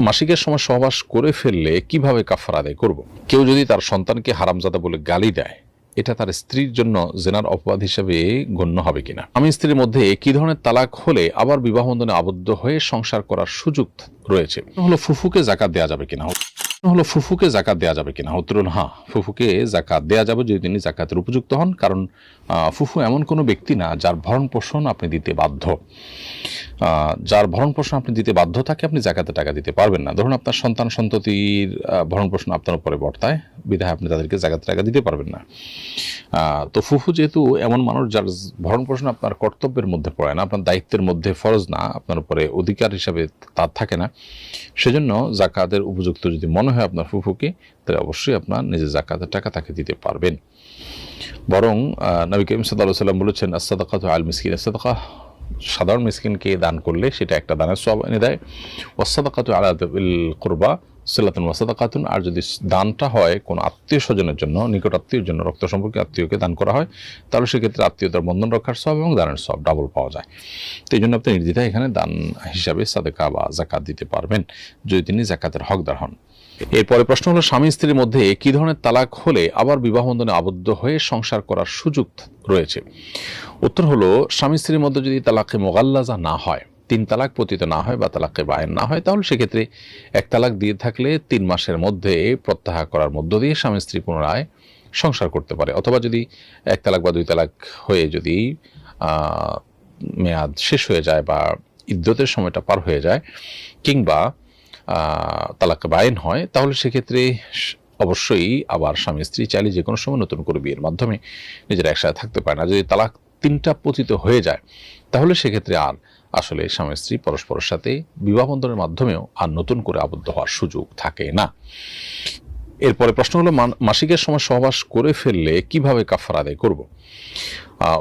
মাসিকের সময় সহবাস করে ফেললে কীভাবে কাফার আদায় করব। কেউ যদি তার সন্তানকে হারামজাদা বলে গালি দেয়, এটা তার স্ত্রীর জন্য জেনার অপবাদ হিসেবে গণ্য হবে কিনা? আমি স্ত্রীর মধ্যে কি ধরনের তালাক হলে আবার বিবাহ বন্ধনে আবদ্ধ হয়ে সংসার করার সুযোগ রয়েছে? হলো ফুফুকে জাকাত দেওয়া যাবে কিনা? হলো, ফুফুকে জাকাত দেওয়া যাবে কিনা? উত্তর হ্যাঁ ফুফুকে জাকাত দেওয়া যাবে যদি তিনি জাকাতের উপযুক্ত হন। কারণ ফুফু এমন কোনো ব্যক্তি না যার ভরণ পোষণ আপনি দিতে বাধ্য। যার ভরণ পোষণ আপনি দিতে বাধ্য থাকে, আপনি জাকাতে টাকা দিতে পারবেন না। ধরুন আপনার সন্তান সন্ততির ভরণ পোষণ আপনার উপরে বর্তায়। বিধায় আপনি তাদেরকে জাকাতে টাকা দিতে পারবেন না। তো ফুফু যেহেতু এমন মানুষ যার ভরণ পোষণ আপনার কর্তব্যের মধ্যে পড়ে না, আপনার দায়িত্বের মধ্যে ফরজ না, আপনার উপরে অধিকার হিসাবে তার থাকে না, সেজন্য জাকাতের উপযুক্ত যদি মনে হয় আপনার ফুফুকে, তাহলে অবশ্যই আপনার নিজের জাকাতের টাকা তাকে দিতে পারবেন। বরং নবী করিম সাল্লাহ সাল্লাম বলেছেন আসাদাকাত আল মিসকিন। সাদাকা সাধারণ মিসকিনকে দান করলে সেটা একটা দানের সব এনে দেয়। ওসাদাকাত আলাদিল কোরবা সিল্লাতুন ওয়াসাদাকাতুন আর যদি দানটা হয় কোনো আত্মীয় স্বজনের জন্য, নিকট আত্মীয়ের জন্য, রক্ত সম্পর্কে আত্মীয়কে দান করা হয়, তাহলে সেক্ষেত্রে আত্মীয়তার বন্ধন রক্ষার সব এবং দানের সব ডাবল পাওয়া যায়। তো এই জন্য আপনি নির্দ্বিধায় এখানে দান হিসাবে সাদেকা বা জাকাত দিতে পারবেন, যদি তিনি জাকাতের হকদার হন। এরপরে প্রশ্ন হলো, স্বামী স্ত্রীর মধ্যে কি ধরনের তালাক হলে আবার বিবাহ বন্ধনে আবদ্ধ হয়ে সংসার করার সুযোগ রয়েছে? উত্তর হলো, স্বামী স্ত্রীর মধ্যে যদি তালাকে মোগাল্লাজা না হয় তিন তালাক পতিত না হয় বা তালাককে বায়ন না হয়, তাহলে সেক্ষেত্রে এক তালাক দিয়ে থাকলে তিন মাসের মধ্যে প্রত্যাহার করার মধ্য দিয়ে স্বামী স্ত্রী পুনরায় সংসার করতে পারে। অথবা যদি এক তালাক বা দুই তালাক হয়ে যদি মেয়াদ শেষ হয়ে যায় বা ইদ্যতের সময়টা পার হয়ে যায় কিংবা তালাক বায়ন হয়, তাহলে সেক্ষেত্রে অবশ্যই আবার স্বামী স্ত্রী চাইলে যে কোনো সময় নতুন করে বিয়ের মাধ্যমে নিজেরা একসাথে থাকতে পারে না। যদি তালাক তিনটা পতিত হয়ে যায়, তাহলে সেক্ষেত্রে আর আসলে স্বামী স্ত্রী পরস্পরের সাথে বিবাহ বন্ধনের মাধ্যমেও আর নতুন করে আবদ্ধ হওয়ার সুযোগ থাকে না। এরপরে প্রশ্ন হলো মাসিকের সময় সহবাস করে ফেললে কীভাবে কাফার আদায় করব?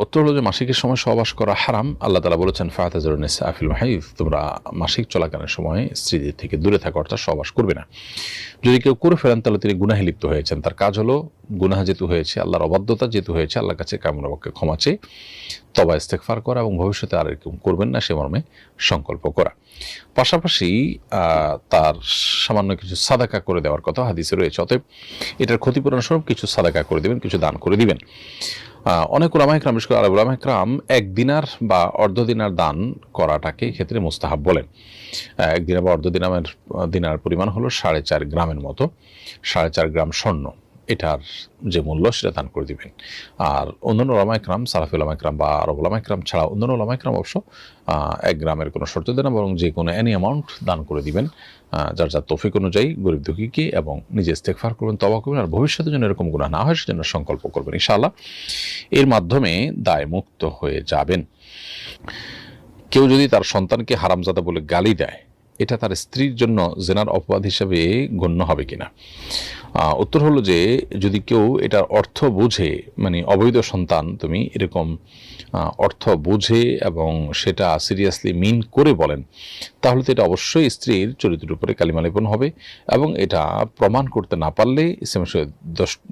উত্তর হলো যে মাসিকের সময় সহবাস করা হারাম। আল্লাহ তালা বলেছেন ফাহাতাজরুন্নেসা আফিল মাহিদ। তোমরা মাসিক চলাকালীন সময় স্ত্রীদের থেকে দূরে থাকা, অর্থাৎ সহবাস করবে না। যদি কেউ করে ফেলেন, তাহলে তিনি গুনাহে লিপ্ত হয়েছেন। তার কাজ হলো গুনাহ যেহেতু হয়েছে, আল্লাহর অবাধ্যতা যেহেতু হয়েছে, আল্লাহর কাছে কামনাবাক্যে ক্ষমা চেয়ে তবা ইস্তেকফার করা এবং ভবিষ্যতে আর এরকম করবেন না, সে মর্মে সংকল্প করা। পাশাপাশি তার সামান্য কিছু সাদাকা করে দেওয়ার কথা হাদিসে রয়েছে। অতএব এটার ক্ষতিপূরণ স্বরূপ কিছু সাদাকা করে দিবেন, কিছু দান করে দিবেন। অনেক ওলামাইকরাম বিশেষ করে আরব ওলামাইকরাম এক দিনার বা অর্ধ দিনার দান করাটাকে ক্ষেত্রে মোস্তাহাব বলেন। একদিনের এক দিনার বা অর্ধ দিনামের দিনার পরিমাণ হলো সাড়ে চার গ্রামের মতো, সাড়ে চার গ্রাম স্বর্ণ। এটার যে মূল্য সেটা দান করে দিবেন। আর অন্যান্য ওলামাইকরাম সালাফি ওলামাইকরাম বা আরব ওলামাইকরাম ছাড়া অন্যান্য ওলামাইকরাম অবশ্য এক গ্রামের কোনো শর্ত দেন বরং যে কোনো অ্যানি অ্যামাউন্ট দান করে দিবেন। যার যার তফিক অনুযায়ী গরিব দুঃখীকে এবং নিজে ইস্তেকফার করবেন তবা করবেন, আর ভবিষ্যতে যেন এরকম গুণা না হয় সেজন্য সংকল্প করবেন। ইনশাআল্লাহ এর মাধ্যমে দায় মুক্ত হয়ে যাবেন। কেউ যদি তার সন্তানকে হারামজাদা বলে গালি দেয়, এটা তার স্ত্রীর জন্য জেনার অপবাদ হিসেবে গণ্য হবে কিনা? উত্তর হলো যে যদি কেউ এটার অর্থ বুঝে মানে অবৈধ সন্তান, তুমি এরকম অর্থ বুঝে এবং সেটা সিরিয়াসলি মিন করে বলেন, তাহলে তো এটা অবশ্যই স্ত্রীর চরিত্রের উপরে কালিমালেপন হবে এবং এটা প্রমাণ করতে না পারলে ইসলামের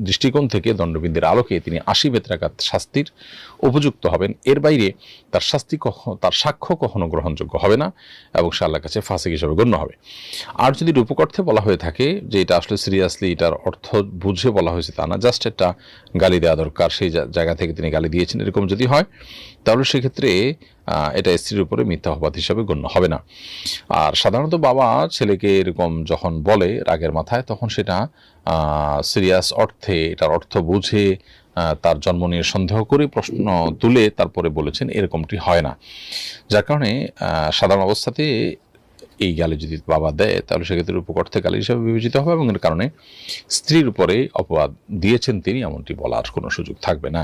দৃষ্টিকোণ থেকে দণ্ডবিন্দের আলোকে তিনি আশি বেত্রাঘাত শাস্তির উপযুক্ত হবেন। এর বাইরে তার শাস্তি তার সাক্ষ্য কখনো গ্রহণযোগ্য হবে না এবং সে আল্লাহর কাছে ফাঁসিক হিসাবে গণ্য হবে। আর যদি রূপক অর্থে বলা হয়ে থাকে যে এটা আসলে সিরিয়াসলি এটার অর্থ বুঝে বলা হয়েছে তা না, জাস্ট একটা গালি দেওয়া দরকার, সেই জায়গা থেকে তিনি গালি দিয়েছেন, এরকম যদি হয়, তাহলে সেক্ষেত্রে এটা স্ত্রীর উপরে মিথ্যা অপবাদ হিসাবে গণ্য হবে না। আর সাধারণত বাবা ছেলেকে এরকম যখন বলে রাগের মাথায়, তখন সেটা সিরিয়াস অর্থে, এটার অর্থ বুঝে তার জন্ম নিয়ে সন্দেহ করে প্রশ্ন তুলে তারপরে বলেছেন, এরকমটি হয় না। যার কারণে সাধারণ অবস্থাতে এই গালি যদি বাবা দেয়, তাহলে সেক্ষেত্রে উপকর্থে গালি হিসাবে বিবেচিত হবে এবং এর কারণে স্ত্রীর উপরে অপবাদ দিয়েছেন তিনি, এমনটি বলার কোনো সুযোগ থাকবে না।